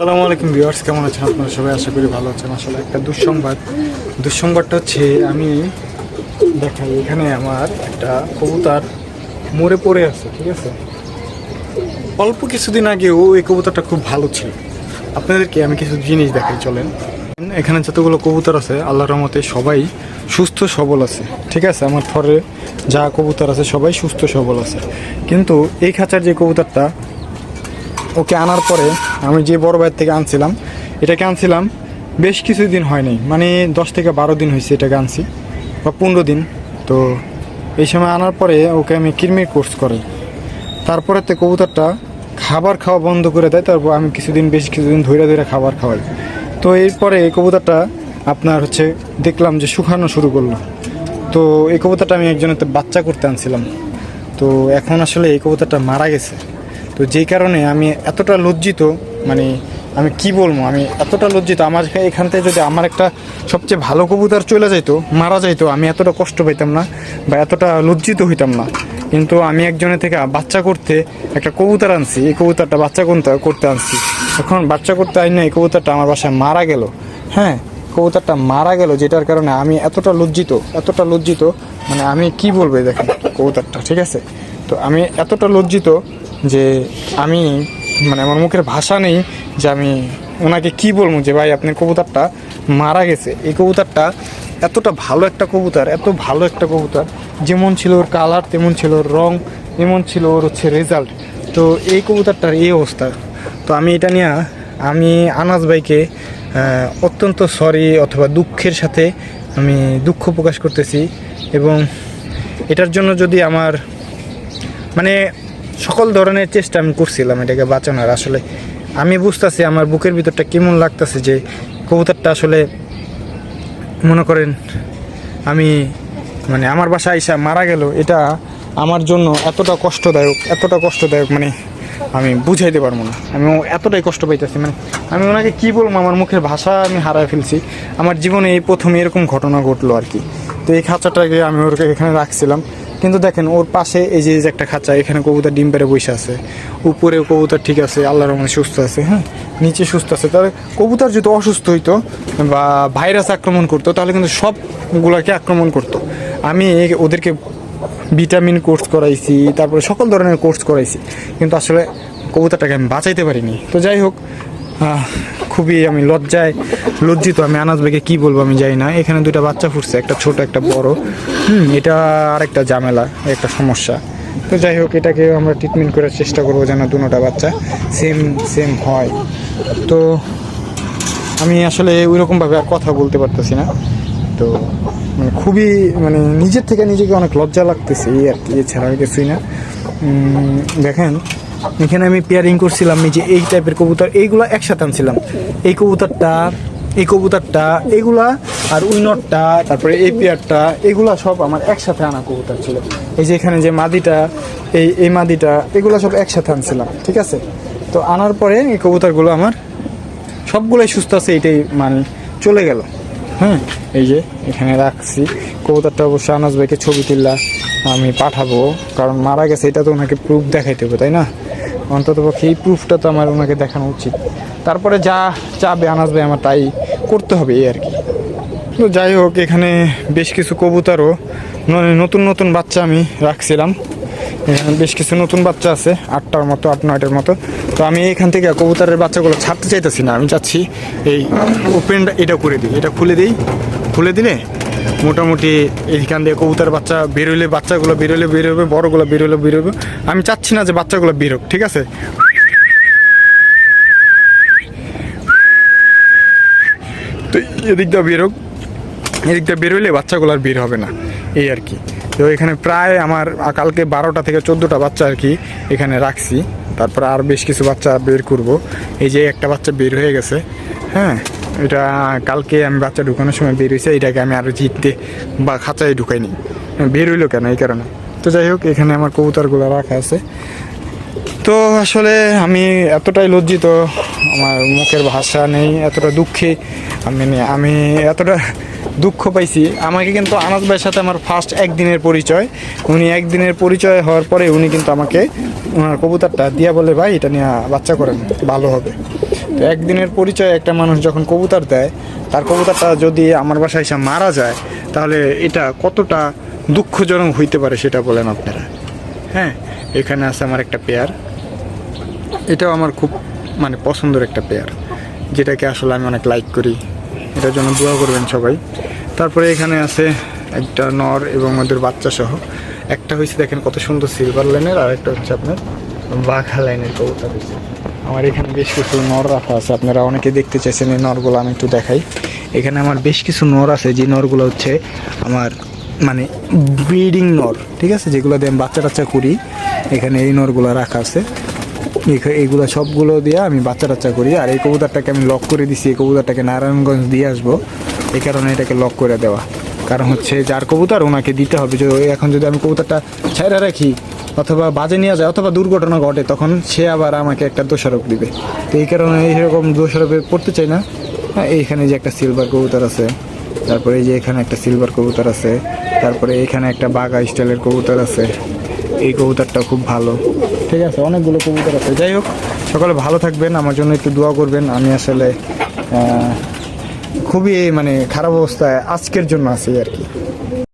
আসসালামু আলাইকুম ভিউয়ার্স, কেমন আছেন আপনারা? সবাই আশা করি ভালো আছেন। আসলে একটা দুঃসংবাদ। দুঃসংবাদটা হচ্ছে, আমি দেখাই, এখানে আমার একটা কবুতর মরে পড়ে আছে, ঠিক আছে? অল্প কিছুদিন আগেও এই কবুতরটা খুব ভালো ছিল। আপনাদেরকে আমি কিছু জিনিস দেখাই, চলেন। এখানে যতগুলো কবুতর আছে, আল্লাহর রহমতে সবাই সুস্থ সবল আছে, ঠিক আছে? আমার থরে যা কবুতর আছে, সবাই সুস্থ সবল আছে। কিন্তু এই খাঁচার যে কবুতরটা ওকে আনার পরে আমি যে বড় ভাইয়ের থেকে আনছিলাম, এটাকে আনছিলাম বেশ কিছুদিন হয়নি মানে দশ থেকে বারো দিন হয়েছে এটাকে আনছি, বা পনেরো দিন। তো এই সময় আনার পরে ওকে আমি কিরমির কোর্স করাই। তারপরে তো কবুতরটা খাবার খাওয়া বন্ধ করে দেয়, তারপর আমি কিছুদিন, বেশ কিছুদিন ধরে ধরে খাবার খাওয়াই। তো এরপরে এই কবুতরটা আপনার হচ্ছে দেখলাম যে শুকানো শুরু করল। তো এই কবুতরটা আমি একজনের বাচ্চা করতে আনছিলাম। তো এখন আসলে এই কবুতরটা মারা গেছে। তো যেই কারণে আমি এতটা লজ্জিত মানে আমি কি বলব, আমি এতটা লজ্জিত, আমার এখান থেকে যদি আমার একটা সবচেয়ে ভালো কবুতর চলে যাইতো, মারা যাইতো, আমি এতটা কষ্ট পাইতাম না বা এতটা লজ্জিত হইতাম না। কিন্তু আমি একজনের থেকে বাচ্চা করতে একটা কবুতর আনছি, এই কবুতরটা বাচ্চা করতে করতে আনছি। এখন বাচ্চা করতে আইন না এই কবুতরটা আমার বাসায় মারা গেল। হ্যাঁ কবুতরটা মারা গেল, যেটার কারণে আমি এতটা লজ্জিত এতটা লজ্জিত মানে আমি কি বলব দেখেন কবুতরটা, ঠিক আছে? তো আমি এতটা লজ্জিত যে আমি মানে আমার মুখের ভাষা নেই যে আমি ওনাকে কি বলব যে ভাই আপনার কবুতরটা মারা গেছে। এই কবুতরটা এতটা ভালো একটা কবুতর, এত ভালো একটা কবুতর, যেমন ছিল ওর কালার তেমন ছিল ওর রং এমন ছিল ওর হচ্ছে রেজাল্ট তো এই কবুতরটার এই অবস্থা। তো আমি এটা নিয়ে, আমি আনাজ ভাইকে অত্যন্ত সরি অথবা দুঃখের সাথে আমি দুঃখ প্রকাশ করতেছি এবং এটার জন্য যদি আমার মানে সকল ধরনের চেষ্টা আমি করছিলাম এটাকে বাঁচানোর। আসলে আমি বুঝতেছি আমার বুকের ভিতরটা কেমন লাগতেছে যে কবুতরটা আসলে মনে করেন আমি মানে আমার বাসা আইসা মারা গেল, এটা আমার জন্য এতটা কষ্টদায়ক এতটা কষ্টদায়ক মানে আমি বুঝাইতে পারব না। আমি এতটাই কষ্ট পাইতেছি মানে আমি ওনাকে কি বলব, আমার মুখের ভাষা আমি হারায় ফেলছি। আমার জীবনে এই প্রথম এরকম ঘটনা ঘটলো আর কি। তো এই খাঁচাটাকে আমি ওরকে এখানে রাখছিলাম। কিন্তু দেখেন, ওর পাশে এই যে একটা খাঁচা, এখানে কবুতর ডিম পেড়ে বসে আছে। উপরে কবুতর ঠিক আছে, আল্লাহর রহমতে সুস্থ আছে হ্যাঁ? নিচে সুস্থ আছে। তাহলে কবুতর যদি অসুস্থ হইতো বা ভাইরাস আক্রমণ করতো, তাহলে কিন্তু সবগুলোকে আক্রমণ করতো। আমি ওদেরকে ভিটামিন কোর্স করাইছি, তারপরে সকল ধরনের কোর্স করাইছি, কিন্তু আসলে কবুতরটাকে আমি বাঁচাইতে পারিনি। তো যাই হোক খুবই আমি লজ্জায় লজ্জিত, আমি আনাজ ভাইকে কী বলব আমি জানি না। এখানে দুইটা বাচ্চা ফুটছে, একটা ছোট, একটা বড়। হুম, এটা আরেকটা ঝামেলা, একটা সমস্যা। তো যাই হোক, এটাকে আমরা ট্রিটমেন্ট করার চেষ্টা করব যেন দুটোটা বাচ্চা সেম সেম হয়। তো আমি আসলে ওইরকমভাবে আর কথা বলতে পারতেছি না। তো মানে খুবই মানে নিজের থেকে নিজেকে অনেক লজ্জা লাগতেছে, এই আর কি, এছাড়া কিছুই না। দেখেন এখানে আমি পেয়ারিং করছিলাম যে এই টাইপের কবুতর, এইগুলো একসাথে আনছিলাম। এই কবুতরটা এই কবুতরটা এগুলা আর উইনটটা তারপরে এই পেয়ারটা এগুলা সব আমার একসাথে আনা কবুতর ছিল। এই যে এখানে যে মাদিটা, এই এই মাদিটা এগুলো সব একসাথে আনছিলাম, ঠিক আছে? তো আনার পরে এই কবুতরগুলো আমার সবগুলোই সুস্থ আছে এটাই মানে চলে গেল। হ্যাঁ এই যে এখানে রাখছি। কবুতরটা অবশ্যই আনাজ ভাইকে ছবি তুললা, আমি পাঠাবো, কারণ মারা গেছে, এটা তো ওনাকে প্রুফ দেখাইতে হবে, তাই না? অন্তত পক্ষে এই প্রুফটা তো আমার ওনাকে দেখানো উচিত। তারপরে যা চাবে ভাই আমার, তাই করতে হবে এই আর কি। তো যাই হোক, এখানে বেশ কিছু কবুতারও ন- নতুন নতুন বাচ্চা আমি রাখছিলাম। বেশ কিছু নতুন বাচ্চা আছে, আটটার মতো, আট, নয়টার মতো। তো আমি এখান থেকে কবুতরের বাচ্চাগুলো ছাড়তে চাইতেছি না। আমি চাচ্ছি এই ওপেনটা এটা করে দিই, এটা খুলে দিই। খুলে দিলে মোটামুটি এইখান দিয়ে কবুতরের বাচ্চা বেরোলে বাচ্চাগুলো বেরোলে বেরোবে বড়গুলো বেরোলে বেরোবে আমি চাচ্ছি না যে বাচ্চাগুলো বেরোক ঠিক আছে? তো এদিক দিয়ে বেরোক এদিক দিয়ে বেরোলে বাচ্চাগুলো আর বের হবে না, এই আর কি। তো এখানে প্রায় আমার কালকে বারোটা থেকে চোদ্দোটা বাচ্চা আর কি এখানে রাখছি। তারপর আর বেশ কিছু বাচ্চা বের করব। এই যে একটা বাচ্চা বের হয়ে গেছে হ্যাঁ? এটা কালকে আমি বাচ্চা ঢুকানোর সময় বের এটাকে আমি আরও জিততে বা খাঁচায় ঢুকাইনি। বের হইল কেন এই কারণে? তো যাই হোক, এখানে আমার কবুতরগুলো রাখা আছে। তো আসলে আমি এতটাই লজ্জিত, আমার মুখের ভাষা নেই, এতটা দুঃখে। আমি আমি এতটা দুঃখ পাইছি। আমাকে কিন্তু আনাজ ভাইয়ের সাথে আমার ফার্স্ট একদিনের পরিচয়। উনি একদিনের পরিচয় হওয়ার পরে উনি কিন্তু আমাকে ওনার কবুতরটা দিয়া বলে, ভাই, এটা নিয়ে বাচ্চা করেন, ভালো হবে। তো একদিনের পরিচয় একটা মানুষ যখন কবুতর দেয়, তার কবুতরটা যদি আমার বাসায় এসে মারা যায়, তাহলে এটা কতটা দুঃখজনক হইতে পারে সেটা বলেন আপনারা। হ্যাঁ এখানে আছে আমার একটা পেয়ার। এটাও আমার খুব মানে পছন্দের একটা পেয়ার। যেটাকে আসলে আমি অনেক লাইক করি। এটার জন্য দোয়া করবেন সবাই। তারপরে এখানে আছে একটা নর এবং ওদের বাচ্চা সহ। একটা হয়েছে দেখেন কত সুন্দর সিলভার লাইনের আর একটা হচ্ছে আপনার বাঘা লাইনের কবুতর হয়েছে আমার এখানে বেশ কিছু নর রাখা আছে। আপনারা অনেকে দেখতে চাইছেন এই নরগুলো আমি একটু দেখাই। এখানে আমার বেশ কিছু নর আছে, যে নরগুলো হচ্ছে আমার মানে ব্রিডিং নর, ঠিক আছে? যেগুলো দিয়ে আমি বাচ্চা টাচ্চা করি। এখানে এই নরগুলো রাখা আছে। এইগুলো সবগুলো দিয়ে আমি বাচ্চা টাচ্চা করি। আর এই কবুতরটাকে আমি লক করে দিছি। এই কবুতরটাকে নারায়ণগঞ্জ দিয়ে আসব। এই কারণে এটাকে লক করে দেওয়া। কারণ হচ্ছে যার কবুতর ওনাকে দিতে হবে। যে এখন যদি আমি কবুতরটা ছেড়ে রাখি অথবা বাজে নিয়ে যায় অথবা দুর্ঘটনা ঘটে, তখন সে আবার আমাকে একটা দোষারোপ দিবে। তো এই কারণে এইরকম দোষারোপে পড়তে চাই না। হ্যাঁ এইখানে যে একটা সিলভার কবুতর আছে, তারপরে এই যে এখানে একটা সিলভার কবুতর আছে, তারপরে এখানে একটা বাঘা স্টাইলের কবুতর আছে, এই কবুতরটা খুব ভালো। ঠিক আছে, অনেকগুলো কবুতর আছে। যাই হোক, সকালে ভালো থাকবেন, আমার জন্য একটু দোয়া করবেন। আমি আসলে খুবই মানে খারাপ অবস্থায় আজকের জন্য আছি আর কি।